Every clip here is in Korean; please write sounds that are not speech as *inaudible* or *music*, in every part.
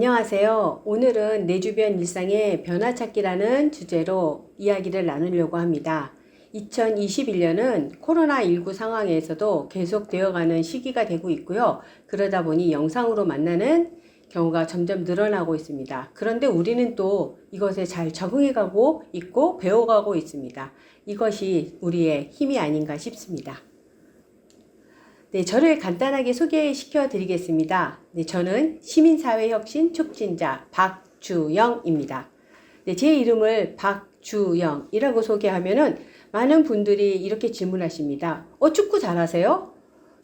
안녕하세요. 오늘은 내 주변 일상의 변화 찾기라는 주제로 이야기를 나누려고 합니다. 2021년은 코로나19 상황에서도 계속되어가는 시기가 되고 있고요. 그러다 보니 영상으로 만나는 경우가 점점 늘어나고 있습니다. 그런데 우리는 또 이것에 잘 적응해가고 있고 배워가고 있습니다. 이것이 우리의 힘이 아닌가 싶습니다. 네, 저를 간단하게 소개시켜 드리겠습니다. 네, 저는 시민사회혁신 촉진자 박주영입니다. 네, 제 이름을 박주영이라고 소개하면은 많은 분들이 이렇게 질문하십니다. 어, 축구 잘하세요?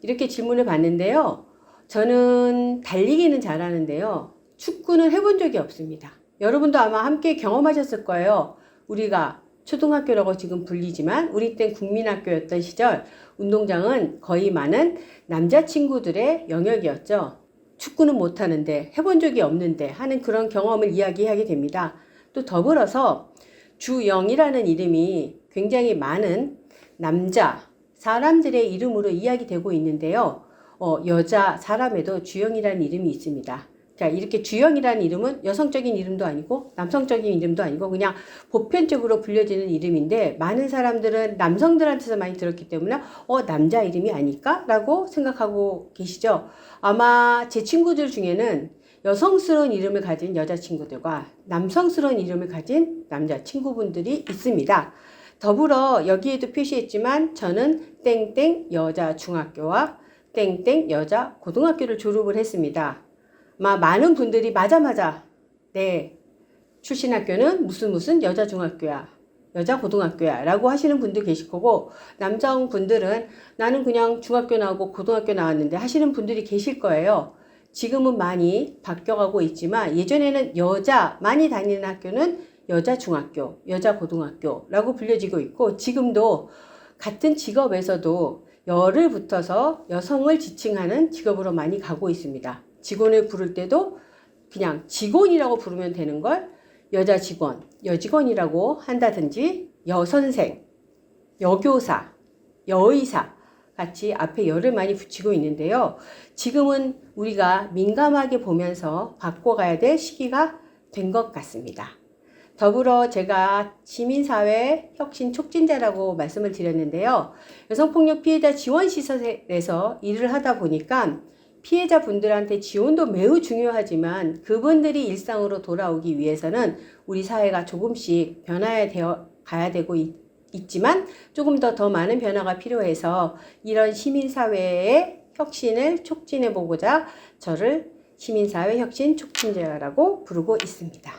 이렇게 질문을 받는데요. 저는 달리기는 잘하는데요. 축구는 해본 적이 없습니다. 여러분도 아마 함께 경험하셨을 거예요. 우리가 초등학교라고 지금 불리지만 우리 땐 국민학교였던 시절 운동장은 거의 많은 남자친구들의 영역이었죠. 축구는 못하는데 해본 적이 없는데 하는 그런 경험을 이야기하게 됩니다. 또 더불어서 주영이라는 이름이 굉장히 많은 남자 사람들의 이름으로 이야기되고 있는데요. 어, 여자 사람에도 주영이라는 이름이 있습니다. 자, 이렇게 주영이라는 이름은 여성적인 이름도 아니고 남성적인 이름도 아니고 그냥 보편적으로 불려지는 이름인데 많은 사람들은 남성들한테서 많이 들었기 때문에 어, 남자 이름이 아닐까라고 생각하고 계시죠. 아마 제 친구들 중에는 여성스러운 이름을 가진 여자친구들과 남성스러운 이름을 가진 남자친구분들이 있습니다. 더불어 여기에도 표시했지만 저는 땡땡 여자 중학교와 땡땡 여자 고등학교를 졸업을 했습니다. 많은 분들이 맞아 맞아. 네. 출신 학교는 무슨 무슨 여자 중학교야 여자 고등학교야 라고 하시는 분도 계실 거고 남자분들은 나는 그냥 중학교 나오고 고등학교 나왔는데 하시는 분들이 계실 거예요. 지금은 많이 바뀌어가고 있지만 예전에는 여자 많이 다니는 학교는 여자 중학교 여자 고등학교라고 불려지고 있고 지금도 같은 직업에서도 여를 붙어서 여성을 지칭하는 직업으로 많이 가고 있습니다. 직원을 부를 때도 그냥 직원이라고 부르면 되는 걸 여자 직원, 여직원이라고 한다든지 여선생, 여교사, 여의사 같이 앞에 열을 많이 붙이고 있는데요. 지금은 우리가 민감하게 보면서 바꿔가야 될 시기가 된 것 같습니다. 더불어 제가 시민사회 혁신 촉진대라고 말씀을 드렸는데요. 여성폭력 피해자 지원시설에서 일을 하다 보니까 피해자분들한테 지원도 매우 중요하지만 그분들이 일상으로 돌아오기 위해서는 우리 사회가 조금씩 변화에 되어 가야 되고 있, 지만 조금 더 더 많은 변화가 필요해서 이런 시민사회의 혁신을 촉진해 보고자 저를 시민사회 혁신 촉진자라고 부르고 있습니다.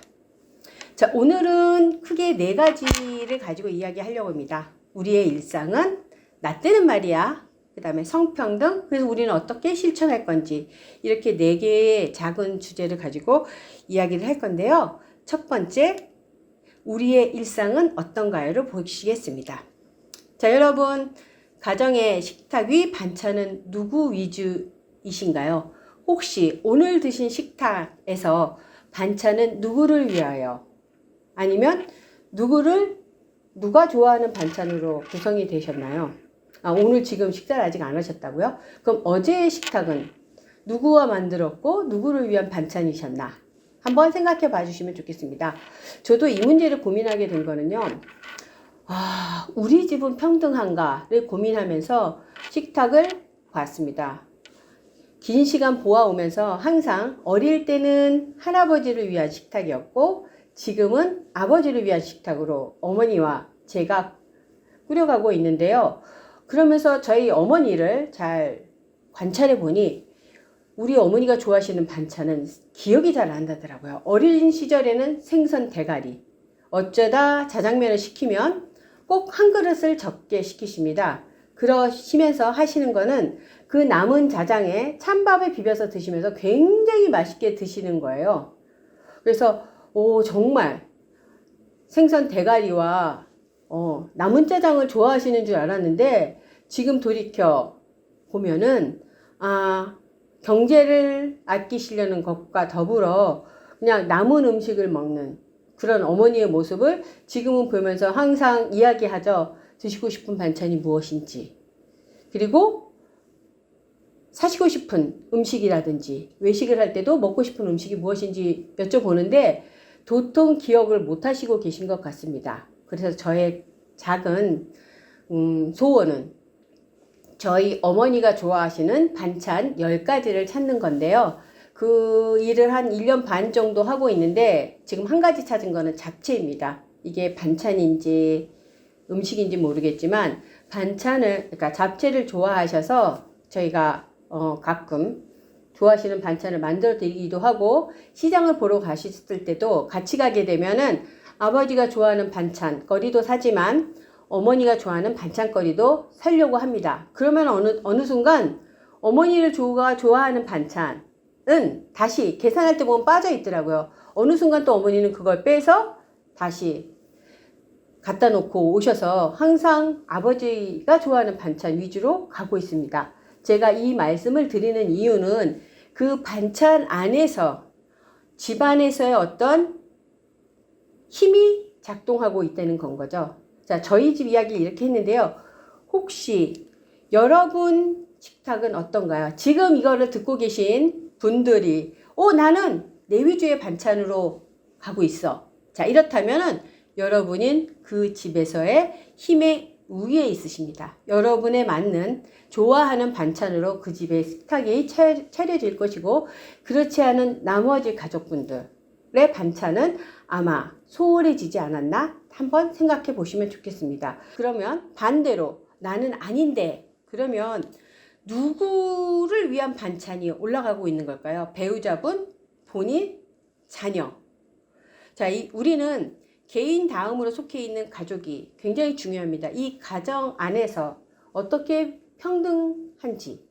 자, 오늘은 크게 네 가지를 가지고 이야기하려고 합니다. 우리의 일상은 나 때는 말이야 그 다음에 성평등. 그래서 우리는 어떻게 실천할 건지 이렇게 네 개의 작은 주제를 가지고 이야기를 할 건데요. 첫 번째, 우리의 일상은 어떤가요를 보시겠습니다. 자, 여러분, 가정의 식탁 위 반찬은 누구 위주이신가요? 혹시 오늘 드신 식탁에서 반찬은 누구를 위하여 아니면 누구를 누가 좋아하는 반찬으로 구성이 되셨나요? 아, 오늘 지금 식사를 아직 안 하셨다고요? 그럼 어제의 식탁은 누구와 만들었고 누구를 위한 반찬이셨나? 한번 생각해 봐 주시면 좋겠습니다. 저도 이 문제를 고민하게 된 거는요. 아, 우리 집은 평등한가를 고민하면서 식탁을 봤습니다. 긴 시간 보아오면서 항상 어릴 때는 할아버지를 위한 식탁이었고 지금은 아버지를 위한 식탁으로 어머니와 제가 꾸려가고 있는데요. 그러면서 저희 어머니를 잘 관찰해 보니 우리 어머니가 좋아하시는 반찬은 기억이 잘 안 나더라고요. 어린 시절에는 생선 대가리. 어쩌다 자장면을 시키면 꼭 한 그릇을 적게 시키십니다. 그러시면서 하시는 거는 그 남은 자장에 찬밥에 비벼서 드시면서 굉장히 맛있게 드시는 거예요. 그래서, 오, 정말 생선 대가리와 어, 남은 짜장을 좋아하시는 줄 알았는데 지금 돌이켜 보면은 아, 경제를 아끼시려는 것과 더불어 그냥 남은 음식을 먹는 그런 어머니의 모습을 지금은 보면서 항상 이야기하죠. 드시고 싶은 반찬이 무엇인지. 그리고 사시고 싶은 음식이라든지 외식을 할 때도 먹고 싶은 음식이 무엇인지 여쭤보는데 도통 기억을 못 하시고 계신 것 같습니다. 그래서 저의 작은 음, 소원은 저희 어머니가 좋아하시는 반찬 10가지를 찾는 건데요. 그 일을 한 1년 반 정도 하고 있는데 지금 한 가지 찾은 거는 잡채입니다. 이게 반찬인지 음식인지 모르겠지만 반찬을 그러니까 잡채를 좋아하셔서 저희가 어 가끔 좋아하시는 반찬을 만들어 드리기도 하고 시장을 보러 가셨을 때도 같이 가게 되면은 아버지가 좋아하는 반찬 거리도 사지만 어머니가 좋아하는 반찬거리도 사려고 합니다. 그러면 어느 어느 순간 어머니를 좋아 좋아하는 반찬은 다시 계산할 때 보면 빠져 있더라고요. 어느 순간 또 어머니는 그걸 빼서 다시 갖다 놓고 오셔서 항상 아버지가 좋아하는 반찬 위주로 가고 있습니다. 제가 이 말씀을 드리는 이유는 그 반찬 안에서 집안에서의 어떤 힘이 작동하고 있다는 건 거죠. 자, 저희 집 이야기를 이렇게 했는데요. 혹시 여러분 식탁은 어떤가요? 지금 이거를 듣고 계신 분들이, 어, 나는 내 위주의 반찬으로 가고 있어. 자, 이렇다면은 여러분은 그 집에서의 힘의 우위에 있으십니다. 여러분에 맞는 좋아하는 반찬으로 그 집의 식탁이 차- 차려질 것이고, 그렇지 않은 나머지 가족분들 의 반찬은 아마 소홀해지지 않았나? 한번 생각해 보시면 좋겠습니다. 그러면 반대로 나는 아닌데, 그러면 누구를 위한 반찬이 올라가고 있는 걸까요? 배우자분, 본인, 자녀. 자, 이, 우리는 개인 다음으로 속해 있는 가족이 굉장히 중요합니다. 이 가정 안에서 어떻게 평등한지,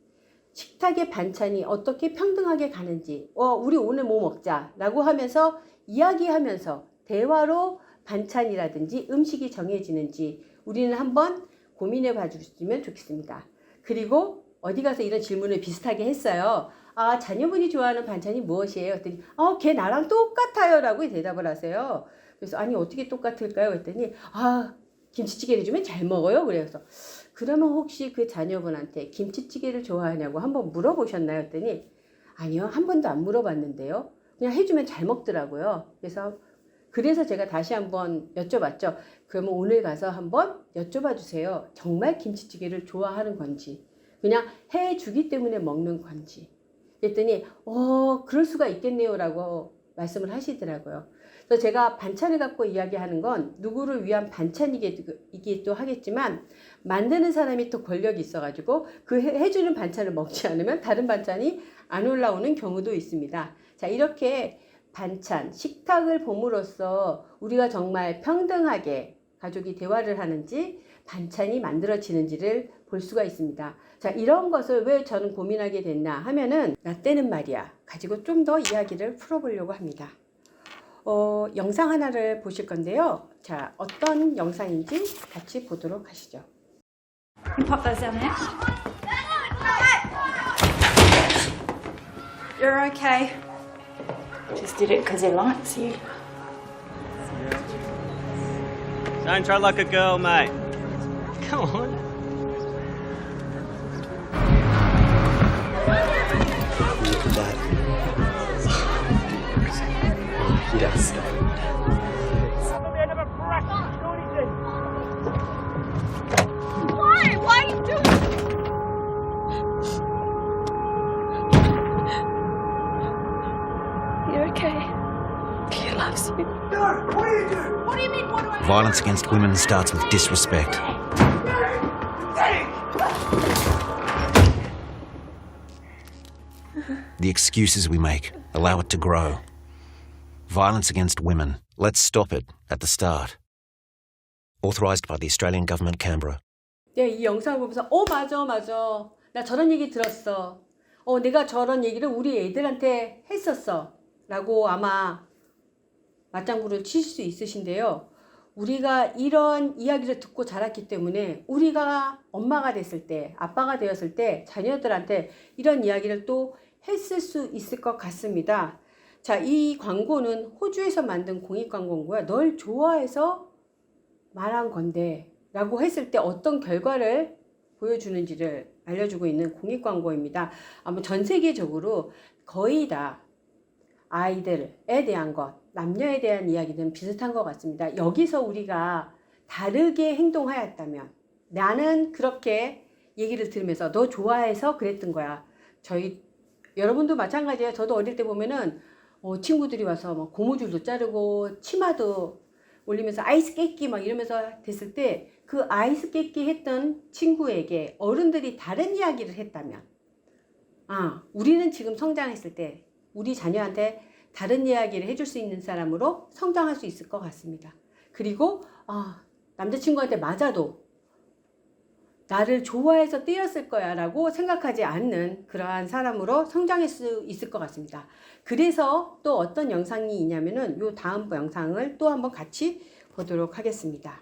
식탁의 반찬이 어떻게 평등하게 가는지, 어, 우리 오늘 뭐 먹자 라고 하면서 이야기하면서 대화로 반찬이라든지 음식이 정해지는지 우리는 한번 고민해 봐 주시면 좋겠습니다. 그리고 어디 가서 이런 질문을 비슷하게 했어요. 아, 자녀분이 좋아하는 반찬이 무엇이에요? 했더니, 어, 걔 나랑 똑같아요. 라고 대답을 하세요. 그래서, 아니, 어떻게 똑같을까요? 했더니, 아, 김치찌개를 주면 잘 먹어요. 그래서, 그러면 혹시 그 자녀분한테 김치찌개를 좋아하냐고 한번 물어보셨나요? 했더니, 아니요, 한 번도 안 물어봤는데요. 그냥 해주면 잘 먹더라고요. 그래서, 그래서 제가 다시 한번 여쭤봤죠. 그러면 오늘 가서 한번 여쭤봐 주세요. 정말 김치찌개를 좋아하는 건지. 그냥 해 주기 때문에 먹는 건지. 그랬더니, 어, 그럴 수가 있겠네요. 라고 말씀을 하시더라고요. 그래서 제가 반찬을 갖고 이야기하는 건 누구를 위한 반찬이기도 하겠지만, 만드는 사람이 또 권력이 있어가지고, 그 해- 해주는 반찬을 먹지 않으면 다른 반찬이 안 올라오는 경우도 있습니다. 자, 이렇게 반찬, 식탁을 봄으로써 우리가 정말 평등하게 가족이 대화를 하는지, 반찬이 만들어지는지를 볼 수가 있습니다. 자, 이런 것을 왜 저는 고민하게 됐나 하면은, 나 때는 말이야. 가지고 좀 더 이야기를 풀어보려고 합니다. 어, 영상 하나를 보실 건데요. 자, 어떤 영상인지 같이 보도록 하시죠. You pop those down there. You're okay. Just did it because he likes you. Don't try like a girl, mate. Come on. Violence against women starts with disrespect. The excuses we make allow it to grow. Violence against women. Let's stop it at the start. Authorised by the Australian Government, Canberra. 네, 이 영상을 보면서, 어, 맞아, 맞아. 나 저런 얘기 들었어. 어, 내가 저런 얘기를 우리 애들한테 했었어. 라고 아마 맞장구를 치실 수 있으신데요. 우리가 이런 이야기를 듣고 자랐기 때문에 우리가 엄마가 됐을 때, 아빠가 되었을 때 자녀들한테 이런 이야기를 또 했을 수 있을 것 같습니다. 자, 이 광고는 호주에서 만든 공익 광고고요. 널 좋아해서 말한 건데 라고 했을 때 어떤 결과를 보여주는지를 알려주고 있는 공익 광고입니다. 아마 전 세계적으로 거의 다 아이들에 대한 것, 남녀에 대한 이야기는 비슷한 것 같습니다. 여기서 우리가 다르게 행동하였다면 나는 그렇게 얘기를 들으면서 너 좋아해서 그랬던 거야. 저희 여러분도 마찬가지예요. 저도 어릴 때 보면은 어, 친구들이 와서 막 고무줄도 자르고 치마도 올리면서 아이스 깨끼 막 이러면서 됐을 때 그 아이스 깨끼 했던 친구에게 어른들이 다른 이야기를 했다면 아 우리는 지금 성장했을 때 우리 자녀한테 다른 이야기를 해줄 수 있는 사람으로 성장할 수 있을 것 같습니다. 그리고 아 남자친구한테 맞아도 나를 좋아해서 때렸을 거야 라고 생각하지 않는 그러한 사람으로 성장할 수 있을 것 같습니다. 그래서 또 어떤 영상이 있냐면은 요 다음 영상을 또 한번 같이 보도록 하겠습니다.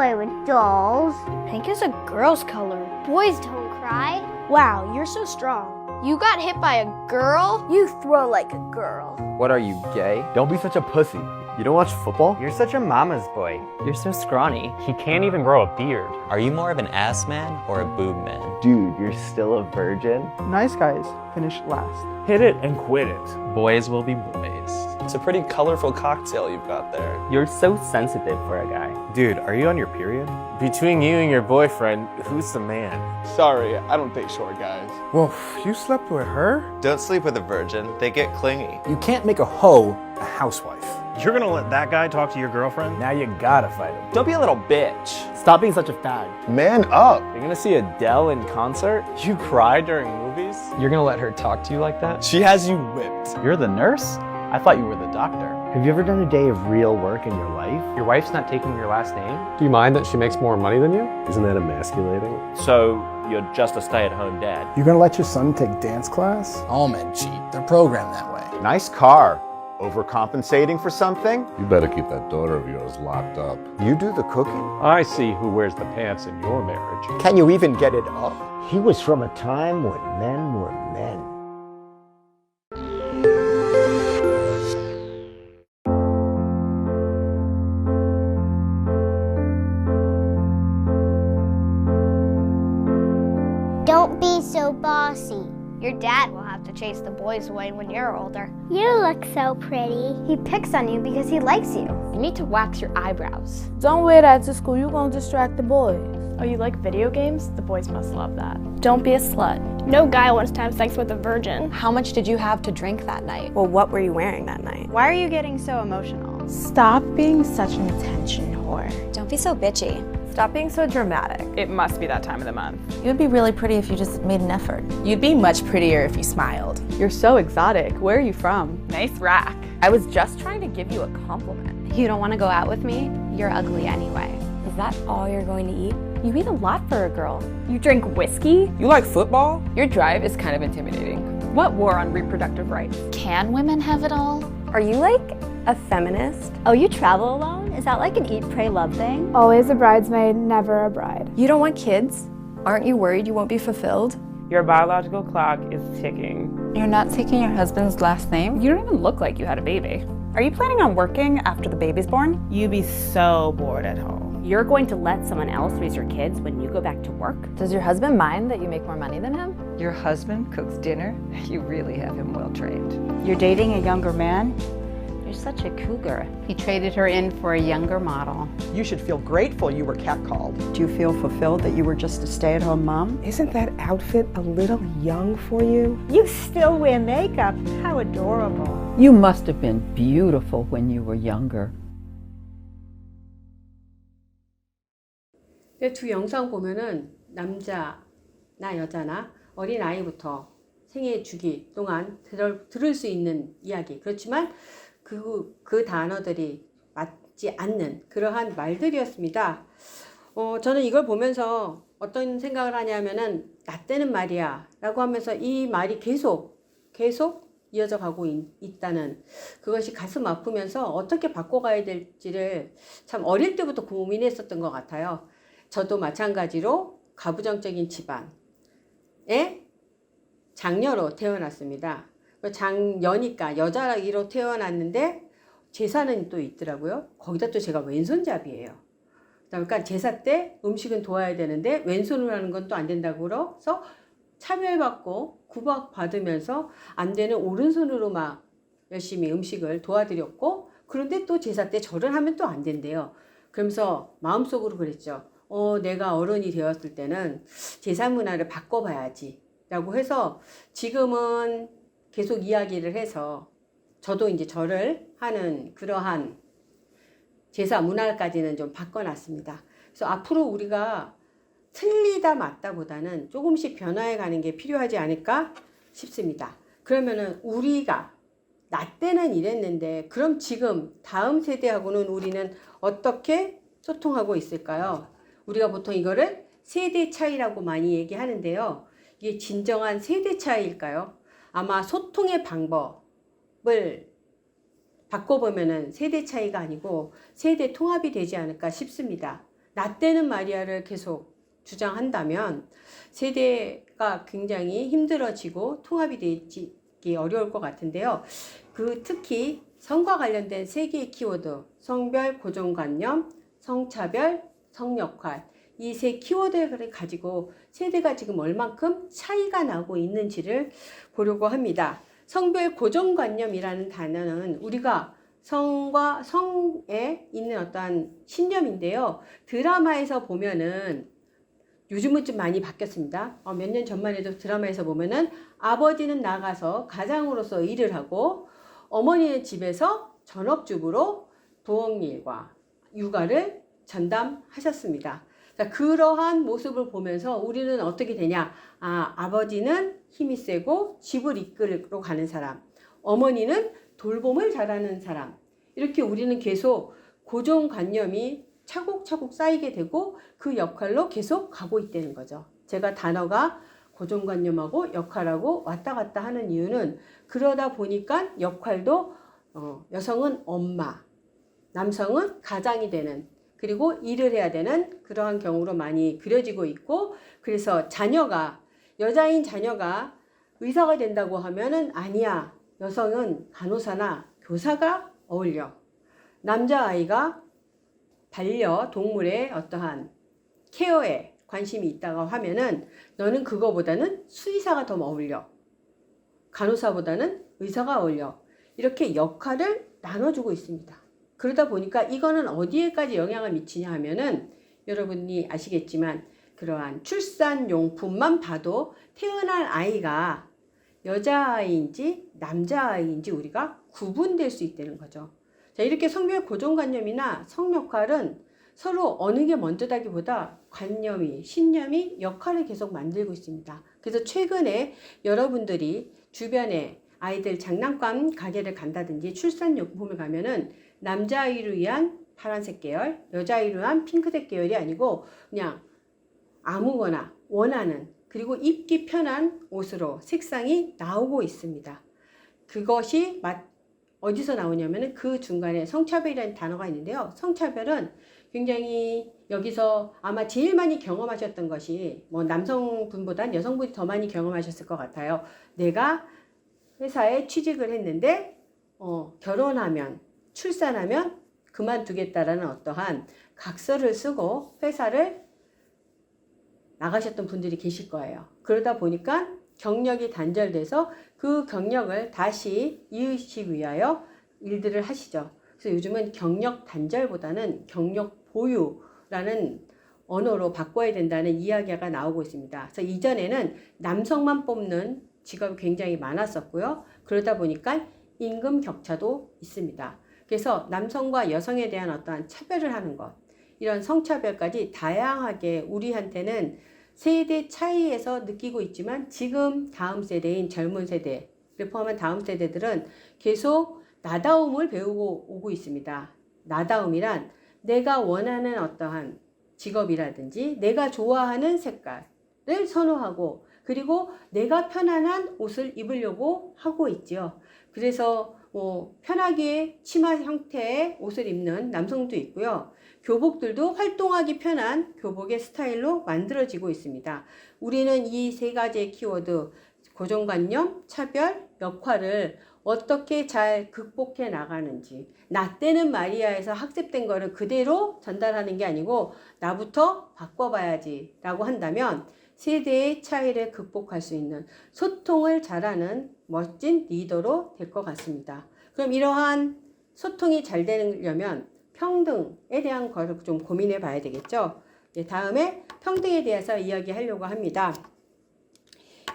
Play with dolls. Pink is a girl's color. Boys don't cry. Wow, you're so strong. You got hit by a girl? You throw like a girl. What are you, gay? Don't be such a pussy. You don't watch football? You're such a mama's boy. You're so scrawny. He can't even grow a beard. Are you more of an ass man or a boob man? Dude, you're still a virgin? Nice guys finish last. Hit it and quit it. Boys will be boys. It's a pretty colorful cocktail you've got there. You're so sensitive for a guy. Dude, are you on your period? Between you and your boyfriend, who's the man? Sorry, I don't date short guys. Well, you slept with her? Don't sleep with a virgin, they get clingy. You can't make a hoe a housewife. You're gonna let that guy talk to your girlfriend? Now you gotta fight him. Don't be a little bitch. Stop being such a fag. Man up. You're gonna see Adele in concert? You cry during movies? You're gonna let her talk to you like that? She has you whipped. You're the nurse? I thought you were the doctor. Have you ever done a day of real work in your life? Your wife's not taking your last name? Do you mind that she makes more money than you? Isn't that emasculating? So, you're just a stay at home dad? You're gonna let your son take dance class? All men cheat. They're programmed that way. Nice car. Overcompensating for something? You better keep that daughter of yours locked up. You do the cooking? I see who wears the pants in your marriage. Can you even get it up? He was from a time when men were men. Chase the boys away when you're older. You look so pretty. He picks on you because he likes you. You need to wax your eyebrows. Don't wear that to school. You're gonna distract the boys. Oh, you like video games? The boys must love that. Don't be a slut. No guy wants to have sex with a virgin. How much did you have to drink that night? Well, what were you wearing that night? Why are you getting so emotional? Stop being such an attention whore. Don't be so bitchy. Stop being so dramatic. It must be that time of the month. You'd be really pretty if you just made an effort. You'd be much prettier if you smiled. You're so exotic. Where are you from? Nice rack. I was just trying to give you a compliment. You don't want to go out with me? You're ugly anyway. Is that all you're going to eat? You eat a lot for a girl. You drink whiskey? You like football? Your drive is kind of intimidating. What war on reproductive rights? Can women have it all? Are you like a feminist? Oh, you travel alone? Is that like an eat, pray, love thing? Always a bridesmaid, never a bride. You don't want kids? Aren't you worried you won't be fulfilled? Your biological clock is ticking. You're not taking your husband's last name? You don't even look like you had a baby. Are you planning on working after the baby's born? You'd be so bored at home. You're going to let someone else raise your kids when you go back to work? Does your husband mind that you make more money than him? Your husband cooks dinner? *laughs* You really have him well trained. You're dating a younger man? You're such a cougar. He traded her in for a younger model. You should feel grateful you were catcalled. Do you feel fulfilled that you were just a stay at home mom? Isn't that outfit a little young for you? You still wear makeup. How adorable. You must have been beautiful when you were younger. 근데 두 영상 보면은 남자나 여자나 어린 아이부터 생애 주기 동안 들을, 들을 수 있는 이야기. 그렇지만 그, 그 단어들이 맞지 않는 그러한 말들이었습니다. 어, 저는 이걸 보면서 어떤 생각을 하냐면은 나 때는 말이야 라고 하면서 이 말이 계속 계속 이어져 가고 있, 다는 그것이 가슴 아프면서 어떻게 바꿔가야 될지를 참 어릴 때부터 고민했었던 것 같아요. 저도 마찬가지로 가부장적인 집안의 장녀로 태어났습니다. 장여니까 여자로 태어났는데 제사는 또 있더라고요. 거기다 또 제가 왼손잡이에요. 그러니까 제사 때 음식은 도와야 되는데 왼손으로 하는 건 또 안 된다고 그래서 차별받고 구박받으면서 안 되는 오른손으로 막 열심히 음식을 도와드렸고 그런데 또 제사 때 절을 하면 또 안 된대요. 그러면서 마음속으로 그랬죠. 어, 내가 어른이 되었을 때는 제사 문화를 바꿔봐야지. 라고 해서 지금은 계속 이야기를 해서 저도 이제 절을 하는 그러한 제사 문화까지는 좀 바꿔놨습니다. 그래서 앞으로 우리가 틀리다 맞다 보다는 조금씩 변화해 가는 게 필요하지 않을까 싶습니다. 그러면은 우리가 나 때는 이랬는데 그럼 지금 다음 세대하고는 우리는 어떻게 소통하고 있을까요? 우리가 보통 이거를 세대 차이라고 많이 얘기하는데요. 이게 진정한 세대 차이일까요? 아마 소통의 방법을 바꿔보면은 세대 차이가 아니고 세대 통합이 되지 않을까 싶습니다. 나 때는 마리아를 계속 주장한다면 세대가 굉장히 힘들어지고 통합이 되기 어려울 것 같은데요. 그 특히 성과 관련된 세 개의 키워드, 성별, 고정관념, 성차별, 성역할, 이 세 키워드를 가지고 세대가 지금 얼만큼 차이가 나고 있는지를 보려고 합니다. 성별 고정관념이라는 단어는 우리가 성과 성에 있는 어떠한 신념인데요. 드라마에서 보면은 요즘은 좀 많이 바뀌었습니다. 어, 몇 년 전만 해도 드라마에서 보면은 아버지는 나가서 가장으로서 일을 하고 어머니는 집에서 전업주부로 부엌일과 육아를 전담하셨습니다. 자, 그러한 모습을 보면서 우리는 어떻게 되냐? 아, 아버지는 힘이 세고 집을 이끌고 가는 사람. 어머니는 돌봄을 잘하는 사람. 이렇게 우리는 계속 고정관념이 차곡차곡 쌓이게 되고 그 역할로 계속 가고 있다는 거죠. 제가 단어가 고정관념하고 역할하고 왔다 갔다 하는 이유는 그러다 보니까 역할도 어, 여성은 엄마, 남성은 가장이 되는 그리고 일을 해야 되는 그러한 경우로 많이 그려지고 있고 그래서 자녀가 여자인 자녀가 의사가 된다고 하면은 아니야 여성은 간호사나 교사가 어울려. 남자아이가 반려 동물의 어떠한 케어에 관심이 있다고 하면은 너는 그거보다는 수의사가 더 어울려. 간호사보다는 의사가 어울려. 이렇게 역할을 나눠주고 있습니다. 그러다 보니까 이거는 어디에까지 영향을 미치냐 하면은 여러분이 아시겠지만 그러한 출산용품만 봐도 태어날 아이가 여자아이인지 남자아이인지 우리가 구분될 수 있다는 거죠. 자, 이렇게 성별 고정관념이나 성역할은 서로 어느 게 먼저다기보다 관념이, 신념이 역할을 계속 만들고 있습니다. 그래서 최근에 여러분들이 주변에 아이들 장난감 가게를 간다든지 출산용품을 가면은 남자아이를 위한 파란색 계열, 여자아이를 위한 핑크색 계열이 아니고 그냥 아무거나 원하는 그리고 입기 편한 옷으로 색상이 나오고 있습니다. 그것이 어디서 나오냐면은 그 중간에 성차별이라는 단어가 있는데요. 성차별은 굉장히 여기서 아마 제일 많이 경험하셨던 것이 뭐 남성분보단 여성분이 더 많이 경험하셨을 것 같아요. 내가 회사에 취직을 했는데 어, 결혼하면 출산하면 그만두겠다라는 어떠한 각서를 쓰고 회사를 나가셨던 분들이 계실 거예요. 그러다 보니까 경력이 단절돼서 그 경력을 다시 이으시기 위하여 일들을 하시죠. 그래서 요즘은 경력 단절보다는 경력 보유라는 언어로 바꿔야 된다는 이야기가 나오고 있습니다. 그래서 이전에는 남성만 뽑는 직업이 굉장히 많았었고요. 그러다 보니까 임금 격차도 있습니다. 그래서 남성과 여성에 대한 어떠한 차별을 하는 것, 이런 성차별까지 다양하게 우리한테는 세대 차이에서 느끼고 있지만 지금 다음 세대인 젊은 세대를 포함한 다음 세대들은 계속 나다움을 배우고 오고 있습니다. 나다움이란 내가 원하는 어떠한 직업이라든지 내가 좋아하는 색깔을 선호하고 그리고 내가 편안한 옷을 입으려고 하고 있죠. 그래서 뭐 편하게 치마 형태의 옷을 입는 남성도 있고요. 교복들도 활동하기 편한 교복의 스타일로 만들어지고 있습니다. 우리는 이 세 가지의 키워드 고정관념, 차별, 역할을 어떻게 잘 극복해 나가는지 나 때는 마리아에서 학습된 거를 그대로 전달하는 게 아니고 나부터 바꿔봐야지 라고 한다면 세대의 차이를 극복할 수 있는 소통을 잘하는 멋진 리더로 될 것 같습니다. 그럼 이러한 소통이 잘 되려면 평등에 대한 것을 좀 고민해 봐야 되겠죠. 네, 다음에 평등에 대해서 이야기하려고 합니다.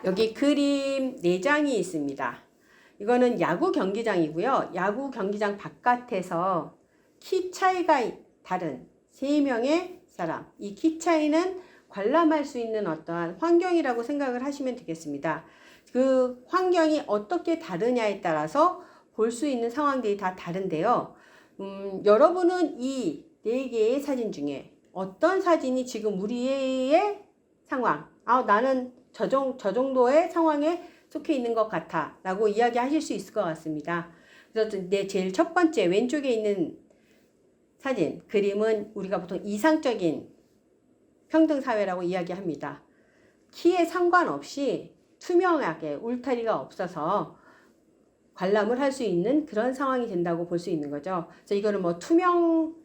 여기 그림 4장이 있습니다. 이거는 야구 경기장이고요. 야구 경기장 바깥에서 키 차이가 다른 3명의 사람. 이 키 차이는 관람할 수 있는 어떠한 환경이라고 생각을 하시면 되겠습니다. 그 환경이 어떻게 다르냐에 따라서 볼 수 있는 상황들이 다 다른데요. 음, 여러분은 이 네 개의 사진 중에 어떤 사진이 지금 우리의 상황, 아, 나는 저, 정, 저 정도의 상황에 속해 있는 것 같아 라고 이야기 하실 수 있을 것 같습니다. 그래서 내 제일 첫 번째 왼쪽에 있는 사진, 그림은 우리가 보통 이상적인 평등사회라고 이야기합니다. 키에 상관없이 투명하게 울타리가 없어서 관람을 할 수 있는 그런 상황이 된다고 볼 수 있는 거죠. 그래서 이거는 뭐 투명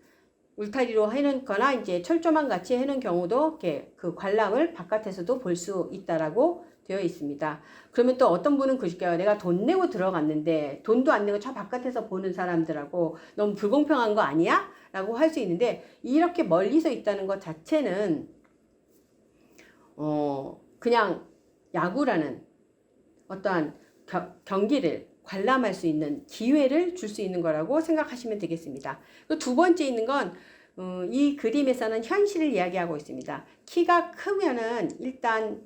울타리로 해놓거나 이제 철조망 같이 해놓은 경우도 이렇게 그 관람을 바깥에서도 볼 수 있다라고 되어 있습니다. 그러면 또 어떤 분은 그실까요? 내가 돈 내고 들어갔는데 돈도 안 내고 저 바깥에서 보는 사람들하고 너무 불공평한 거 아니야? 라고 할 수 있는데 이렇게 멀리서 있다는 것 자체는 어 그냥 야구라는 어떠한 겨, 경기를 관람할 수 있는 기회를 줄 수 있는 거라고 생각하시면 되겠습니다. 그두 번째 있는 건, 어, 이 그림에서는 현실을 이야기하고 있습니다. 키가 크면은 일단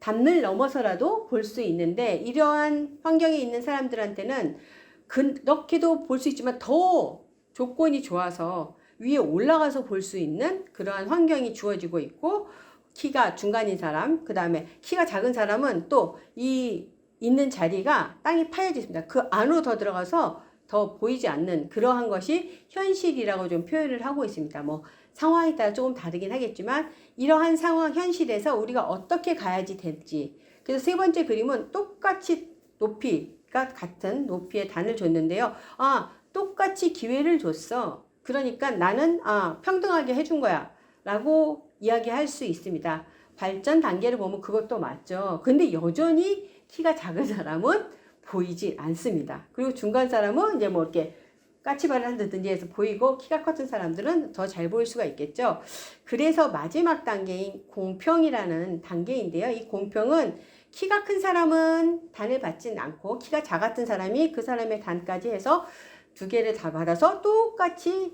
담을 넘어서라도 볼 수 있는데, 이러한 환경에 있는 사람들한테는 그렇게도 볼 수 있지만 더 조건이 좋아서 위에 올라가서 볼 수 있는 그러한 환경이 주어지고 있고, 키가 중간인 사람, 그 다음에 키가 작은 사람은 또 이 있는 자리가 땅이 파여져 있습니다. 그 안으로 더 들어가서 더 보이지 않는 그러한 것이 현실이라고 좀 표현을 하고 있습니다. 뭐 상황에 따라 조금 다르긴 하겠지만 이러한 상황 현실에서 우리가 어떻게 가야지 될지 그래서 세 번째 그림은 똑같이 높이가 같은 높이의 단을 줬는데요. 아 똑같이 기회를 줬어. 그러니까 나는 아 평등하게 해준 거야 라고 이야기할 수 있습니다. 발전 단계를 보면 그것도 맞죠. 근데 여전히 키가 작은 사람은 보이지 않습니다. 그리고 중간 사람은 이제 뭐 이렇게 까치발을 한다든지 해서 보이고 키가 커진 사람들은 더 잘 보일 수가 있겠죠. 그래서 마지막 단계인 공평이라는 단계인데요. 이 공평은 키가 큰 사람은 단을 받진 않고 키가 작았던 사람이 그 사람의 단까지 해서 두 개를 다 받아서 똑같이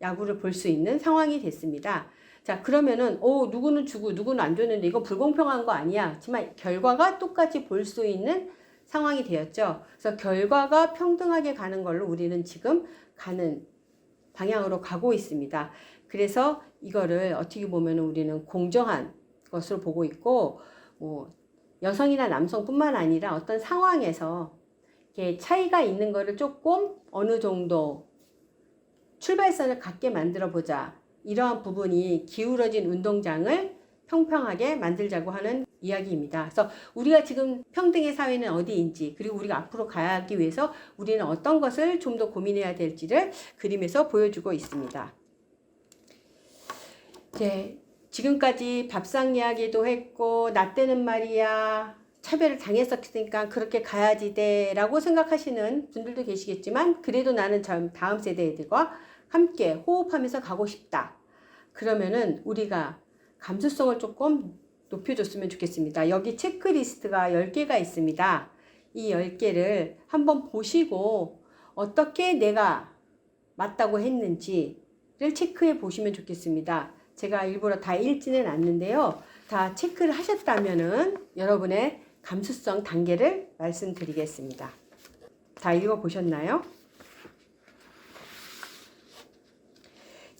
야구를 볼 수 있는 상황이 됐습니다. 자, 그러면은, 오, 누구는 주고 누구는 안 줬는데 이거 불공평한 거 아니야. 하지만 결과가 똑같이 볼 수 있는 상황이 되었죠. 그래서 결과가 평등하게 가는 걸로 우리는 지금 가는 방향으로 가고 있습니다. 그래서 이거를 어떻게 보면 우리는 공정한 것으로 보고 있고, 뭐, 여성이나 남성뿐만 아니라 어떤 상황에서 이렇게 차이가 있는 거를 조금 어느 정도 출발선을 갖게 만들어 보자. 이러한 부분이 기울어진 운동장을 평평하게 만들자고 하는 이야기입니다. 그래서 우리가 지금 평등의 사회는 어디인지 그리고 우리가 앞으로 가야 하기 위해서 우리는 어떤 것을 좀 더 고민해야 될지를 그림에서 보여주고 있습니다. 네, 지금까지 밥상 이야기도 했고 나 때는 말이야 차별을 당했었으니까 그렇게 가야지 돼라고 생각하시는 분들도 계시겠지만 그래도 나는 다음 세대들과 함께 호흡하면서 가고 싶다. 그러면은 우리가 감수성을 조금 높여줬으면 좋겠습니다. 여기 체크리스트가 10개가 있습니다. 이 10개를 한번 보시고 어떻게 내가 맞다고 했는지를 체크해 보시면 좋겠습니다. 제가 일부러 다 읽지는 않는데요. 다 체크를 하셨다면은 여러분의 감수성 단계를 말씀드리겠습니다. 다 읽어 보셨나요?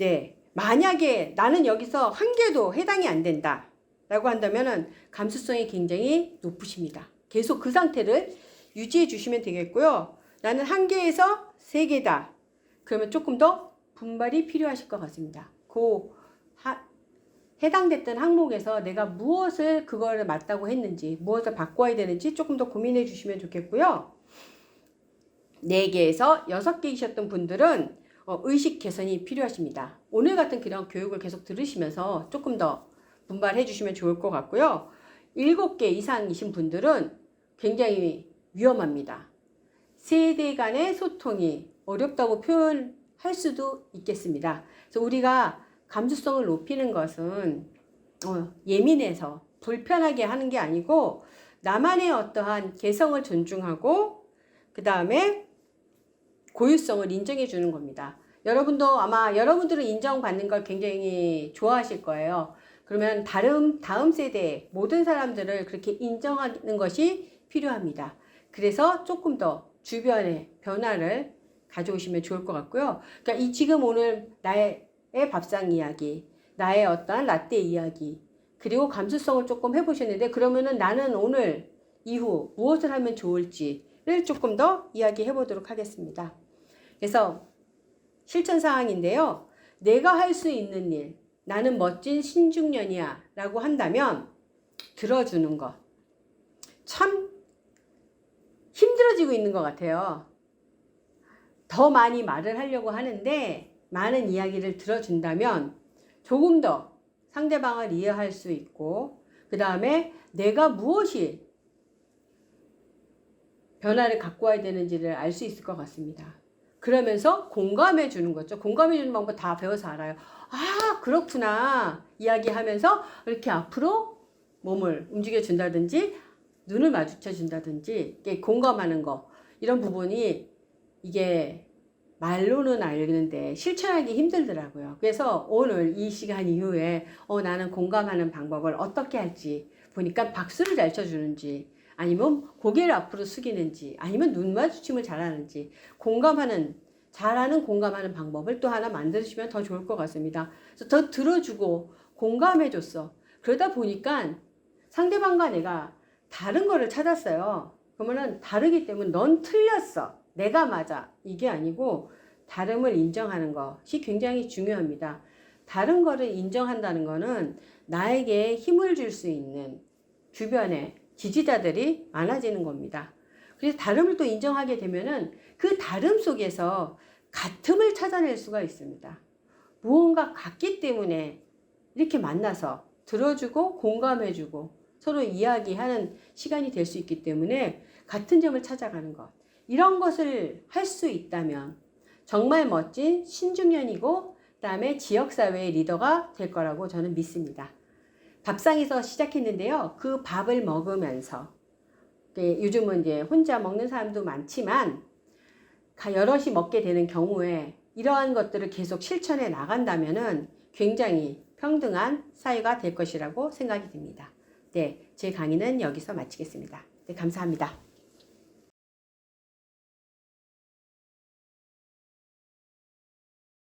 네. 만약에 나는 여기서 한 개도 해당이 안 된다. 라고 한다면은 감수성이 굉장히 높으십니다. 계속 그 상태를 유지해 주시면 되겠고요. 나는 한 개에서 세 개다. 그러면 조금 더 분발이 필요하실 것 같습니다. 그 하, 해당됐던 항목에서 내가 무엇을 그거를 맞다고 했는지, 무엇을 바꿔야 되는지 조금 더 고민해 주시면 좋겠고요. 4개에서 6개이셨던 분들은 어, 의식 개선이 필요하십니다. 오늘 같은 그런 교육을 계속 들으시면서 조금 더 분발해 주시면 좋을 것 같고요. 7개 이상이신 분들은 굉장히 위험합니다. 세대 간의 소통이 어렵다고 표현할 수도 있겠습니다. 그래서 우리가 감수성을 높이는 것은 어, 예민해서 불편하게 하는 게 아니고 나만의 어떠한 개성을 존중하고 그 다음에 고유성을 인정해 주는 겁니다. 여러분도 아마 여러분들은 인정받는 걸 굉장히 좋아하실 거예요. 그러면 다음, 다음 세대 모든 사람들을 그렇게 인정하는 것이 필요합니다. 그래서 조금 더 주변에 변화를 가져오시면 좋을 것 같고요. 그러니까 이 지금 오늘 나의 밥상 이야기, 나의 어떠한 라떼 이야기, 그리고 감수성을 조금 해보셨는데 그러면은 나는 오늘 이후 무엇을 하면 좋을지를 조금 더 이야기해 보도록 하겠습니다. 그래서 실천 사항인데요. 내가 할 수 있는 일, 나는 멋진 신중년이야 라고 한다면 들어주는 것. 참 힘들어지고 있는 것 같아요. 더 많이 말을 하려고 하는데 많은 이야기를 들어준다면 조금 더 상대방을 이해할 수 있고 그 다음에 내가 무엇이 변화를 갖고 와야 되는지를 알 수 있을 것 같습니다. 그러면서 공감해 주는 거죠. 공감해 주는 방법 다 배워서 알아요. 아, 그렇구나. 이야기하면서 이렇게 앞으로 몸을 움직여 준다든지 눈을 마주쳐 준다든지 공감하는 거. 이런 부분이 이게 말로는 알겠는데 실천하기 힘들더라고요. 그래서 오늘 이 시간 이후에 어, 나는 공감하는 방법을 어떻게 할지 보니까 박수를 잘 쳐주는지 아니면 고개를 앞으로 숙이는지 아니면 눈 마주침을 잘하는지 공감하는 잘하는 공감하는 방법을 또 하나 만드시면 더 좋을 것 같습니다. 그래서 더 들어주고 공감해줬어. 그러다 보니까 상대방과 내가 다른 거를 찾았어요. 그러면은 다르기 때문에 넌 틀렸어. 내가 맞아. 이게 아니고 다름을 인정하는 것이 굉장히 중요합니다. 다른 거를 인정한다는 거는 나에게 힘을 줄 수 있는 주변에 지지자들이 많아지는 겁니다. 그래서 다름을 또 인정하게 되면은 그 다름 속에서 같음을 찾아낼 수가 있습니다. 무언가 같기 때문에 이렇게 만나서 들어주고 공감해주고 서로 이야기하는 시간이 될 수 있기 때문에 같은 점을 찾아가는 것. 이런 것을 할 수 있다면 정말 멋진 신중년이고 그다음에 지역사회의 리더가 될 거라고 저는 믿습니다. 밥상에서 시작했는데요. 그 밥을 먹으면서 요즘은 이제 혼자 먹는 사람도 많지만 여럿이 먹게 되는 경우에 이러한 것들을 계속 실천해 나간다면은 굉장히 평등한 사회가 될 것이라고 생각이 듭니다. 네, 제 강의는 여기서 마치겠습니다. 네, 감사합니다.